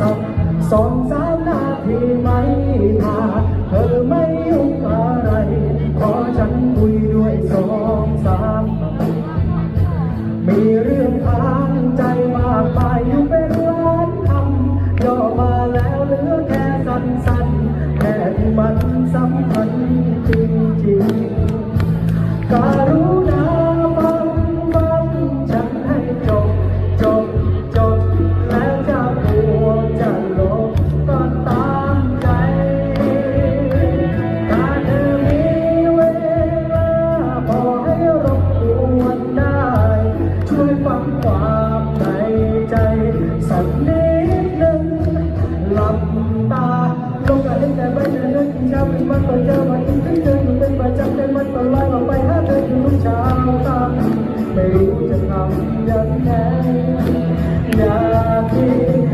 สองสามนาทีไม่พาเธอไม่ยุ่งอะไร ขอฉันคุยด้วยสองสามมีเรื่องค้างใจมากมายอยู่เป็นล้านคำย่อมาแล้วเหลือแค่สั้นๆแค่ที่มันสำคัญจริงๆการ เป็นมันต่อเจอมันคิดถึงเจออยู่เป็นประจำแต่มันต่อลอยออกไปหาเธออยู่ทุกเช้าตามไม่รู้จะทำยังไงอยากที่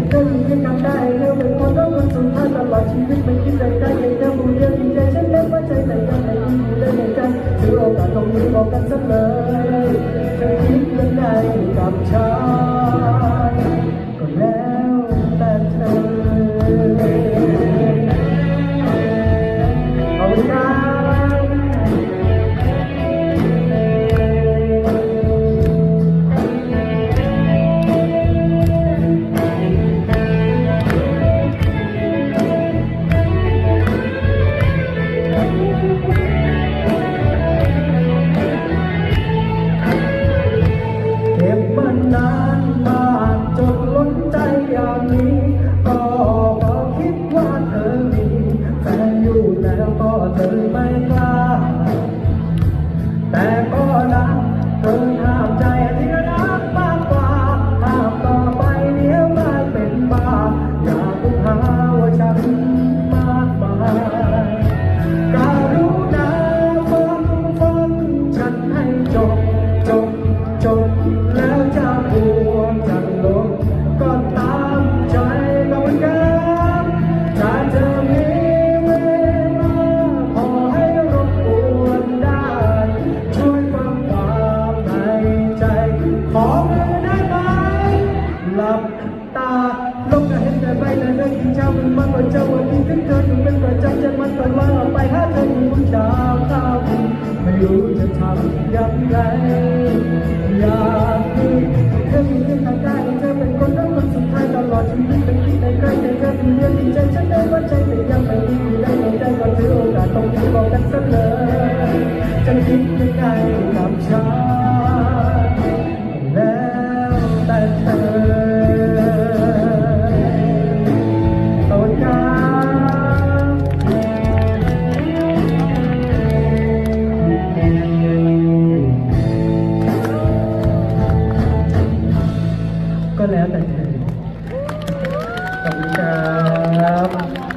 เธออยู่ที่ทำได้เธอเป็นคนรักคนสุดท้ายตลอดชีวิตไม่คิดอะไรได้ยังเธอผู้เดียวจริงใจฉันเล่นว่าใจไหนกันไหนอยู่ได้ในใจถือโอกาสตรงนี้บอกกันสักเลยเแหลับตาลงก็เห็นแต่ใบหน้าเธอกินเช้ามันมากกว่าเจ้าวันที่ถึงเธออยู่เป็นประจำจนมันก็ลอยออกไปหาเธออยู่ทุกเช้าข้าวไม่รู้จะทำยังไงอยากเธอมีเรื่องทางได้เธอเป็นคนรักคนสุดท้ายตลอดชีวิตเป็นที่ในใกล้แต่เธอเป็นเรื่องจริงใจฉันได้ว่าใจแต่ยังไม่ดีได้ในใจก็ถือโอกาสตรงนี้บอกกันสักเลยจะคิดยังไงกับฉัน ก็แล้วแต่เธอขอบคุณครับ